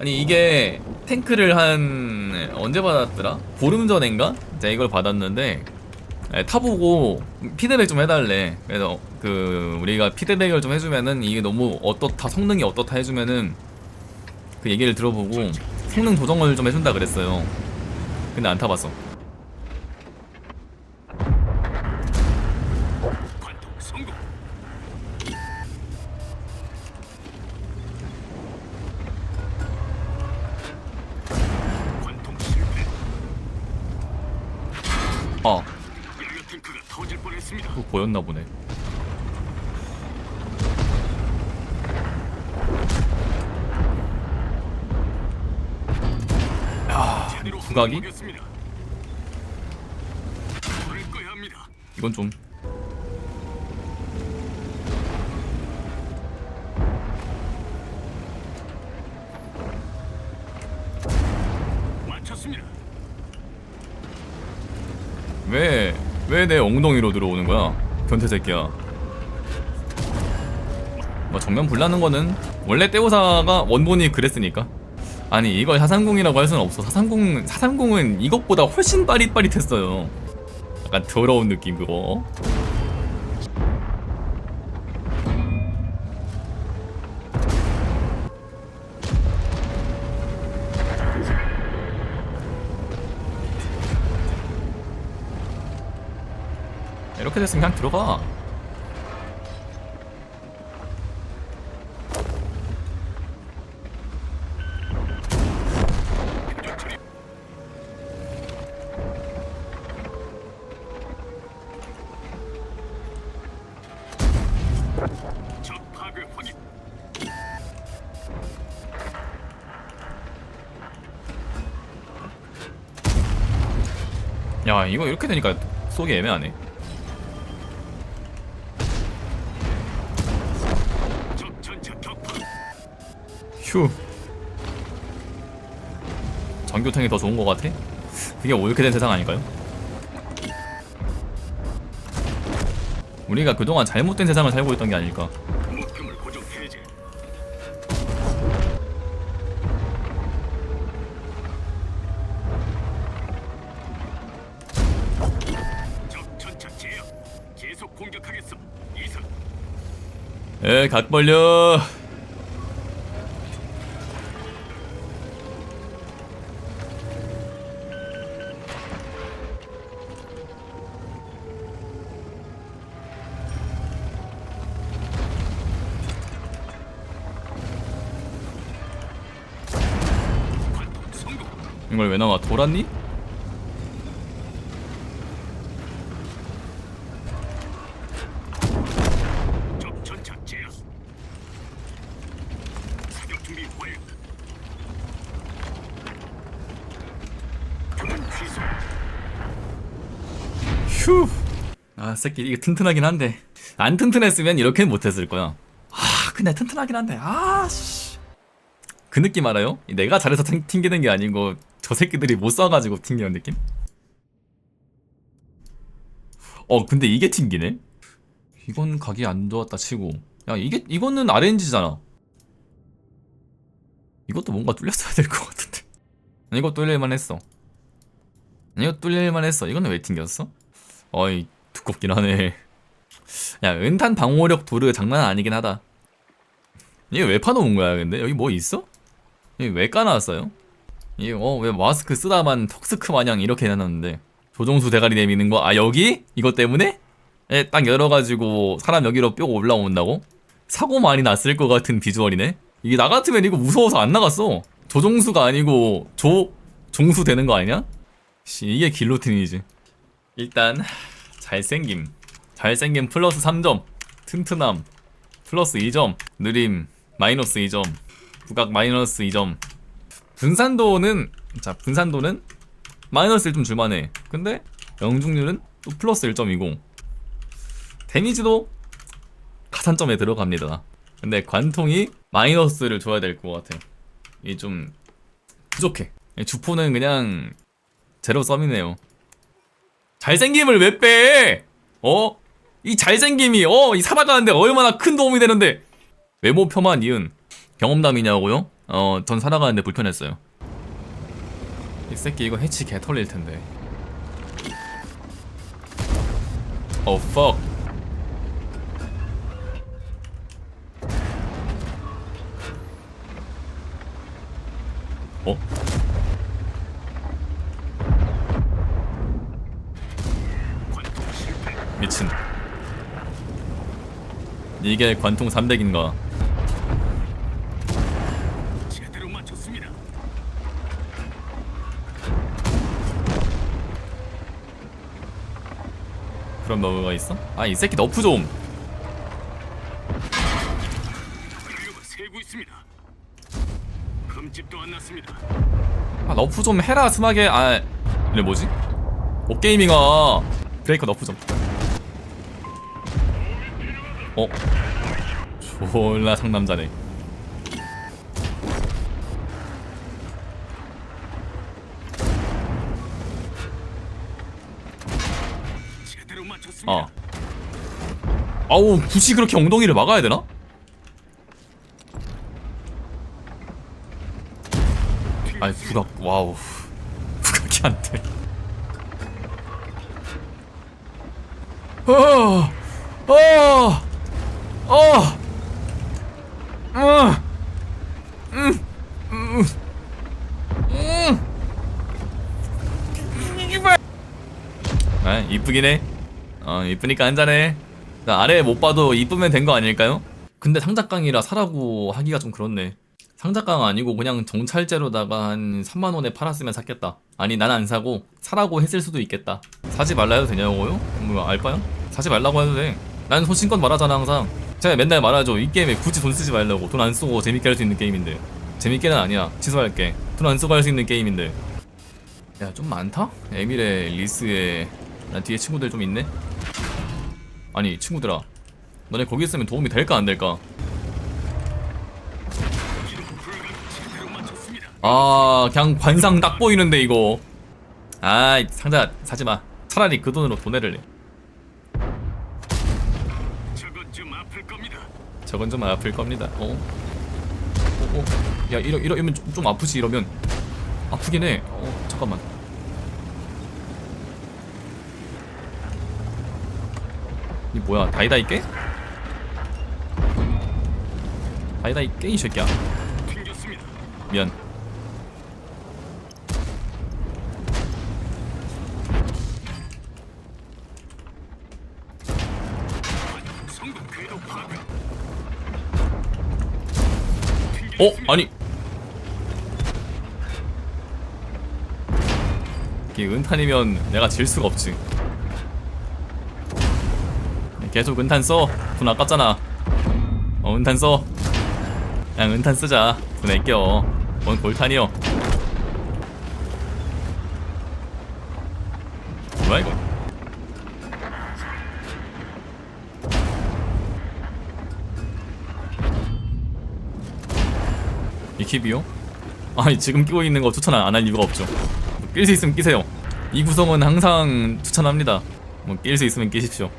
아니 이게 탱크를 한 언제 받았더라? 보름 전인가? 제가 이걸 받았는데 예, 타보고 피드백 좀 해달래. 그래서 그 우리가 피드백을 좀 해주면은 이게 너무 어떻다 성능이 어떻다 해주면은 그 얘기를 들어보고 성능 조정을 좀 해준다 그랬어요. 근데 안 타봤어. 아, 야야 탱크가 터질 뻔했습니다. 그거 보였나 보네. 야, 제대로? 먹였습니다. 꺼야 합니다. 이건 좀 왜, 왜 내 엉덩이로 들어오는 거야? 변태 새끼야. 뭐 정면 불나는 거는 원래 떼오사가 원본이 그랬으니까. 아니 이걸 430이라고 할 수는 없어. 430, 430은 이것보다 훨씬 빠릿빠릿했어요. 약간 더러운 느낌 그거. 이렇게 됐으면 그냥 들어가. 야 이거 이렇게 되니까 쏘기 애매하네. 휴. 전교탱이 더 좋은 것 같아? 그게 옳게 된 세상 아닐까요? 우리가 그동안 잘못된 세상을 살고 있던 게 아닐까. 목표물 고정 해제. 적 전차 제압. 계속 공격하겠어. 이상. 에, 각 벌려. 이걸 왜 나와? 돌았니? 아, 새끼 이게 튼튼하긴 한데 안 튼튼했으면 이렇게는 못했을 거야. 아, 근데 튼튼하긴 한데 아, 씨. 그 느낌 알아요? 내가 잘해서 튕- 튕기는 게 아니고 저 새끼들이 못 쏴가지고 튕기는 느낌? 어, 근데 이게 튕기네? 이건 각이 안 좋았다 치고 야 이게 이거는 RNG잖아. 이것도 뭔가 뚫렸어야 될 것 같은데. 이거 뚫릴만 했어. 이거 뚫릴만 했어. 이거는 왜 튕겼어? 어이 두껍긴 하네 야 은탄 방어력 도르 장난 아니긴 하다 이게 왜 파놓은 거야 근데 여기 뭐 있어? 왜 까놨어요? 이게 어왜 마스크 쓰다만 턱스크 마냥 이렇게 해놨는데 조종수 대가리 내미는 거 아 여기? 이것 때문에? 예, 딱 열어가지고 사람 여기로 뿅 올라온다고? 사고 많이 났을 것 같은 비주얼이네 이게 나 같으면 이거 무서워서 안 나갔어 조종수가 아니고 조 종수 되는 거 아니야? 씨 이게 길로틴이지 일단 잘생김 잘생김 플러스 3점 튼튼함 플러스 2점 느림 마이너스 2점 부각 마이너스 2점. 분산도는 자 분산도는 마이너스 1좀 줄만해 근데 영중률은 또 플러스 1.20 데미지도 가산점에 들어갑니다. 근데 관통이 마이너스를 줘야 될 것 같아. 이게 좀 부족해. 주포는 그냥 제로 썸이네요. 잘생김을 왜 빼? 어? 이 잘생김이 어? 이 살아가는데 얼마나 큰 도움이 되는데? 외모 폄하 니은 경험담이냐고요? 어, 전 살아가는데 불편했어요. 이 새끼 이거 해치 개 털릴 텐데. 어, fuck. 어? 미친. 이게 관통 300인가? 제대로 맞췄습니다. 그런 뭐가 있어? 아, 이 새끼 너프 좀. 인류가 세고 있습니다. 흠집도 안 났습니다. 아, 너프 좀 해라, 스마게. 아, 이래 뭐지? 오게이밍아. 브레이커 너프 좀. 어? 졸라 상남자네. 아우, 굳이 그렇게 엉덩이를 막아야 되나? 아이, 부각, 와우. 부각이 안 돼. 어, 어, 음, 음, 음. 이발. 아, 이쁘긴 해. 어, 이쁘니까 한잔해. 나 아래 못 봐도 이쁘면 된 거 아닐까요? 근데 상작강이라 사라고 하기가 좀 그렇네. 상작강 아니고 그냥 정찰제로다가 한 3만 원에 팔았으면 샀겠다. 아니 난 안 사고 사라고 했을 수도 있겠다. 사지 말라 해도 되냐고요? 뭐 알바요? 사지 말라고 해도 돼. 난 소신껏 말하잖아 항상. 제가 맨날 말하죠. 이 게임에 굳이 돈 쓰지 말라고. 돈 안 쓰고 재밌게 할 수 있는 게임인데. 재밌게는 아니야. 취소할게. 돈 안 쓰고 할 수 있는 게임인데. 야 좀 많다? 에밀에 리스에 난 뒤에 친구들 좀 있네. 아니 친구들아, 너네 거기 있으면 도움이 될까 안 될까? 아 그냥 관상 딱 보이는데 이거. 아 상자 사지 마. 차라리 그 돈으로 도내를 내. 저건 좀 아플 겁니다. 저건 좀 아플 겁니다. 어? 어, 어? 야 이러 이러면 좀, 좀 아프지 이러면 아프긴 해. 어 잠깐만. 이 뭐야 다이다이 깨? 다이다이 깨이 새끼야. 튕겼습니다. 미안. 어 아니. 이게 은탄이면 내가 질 수가 없지. 계속 은탄 써. 돈 아깝잖아. 어 은탄 써. 그냥 은탄 쓰자. 돈 아껴. 뭔 골탄이여. 뭐야 이거? 이 킵이요? 아니 지금 끼고 있는 거 추천 안 할 이유가 없죠. 낄 수 있으면 끼세요. 이 구성은 항상 추천합니다. 뭐 낄 수 있으면 끼십시오.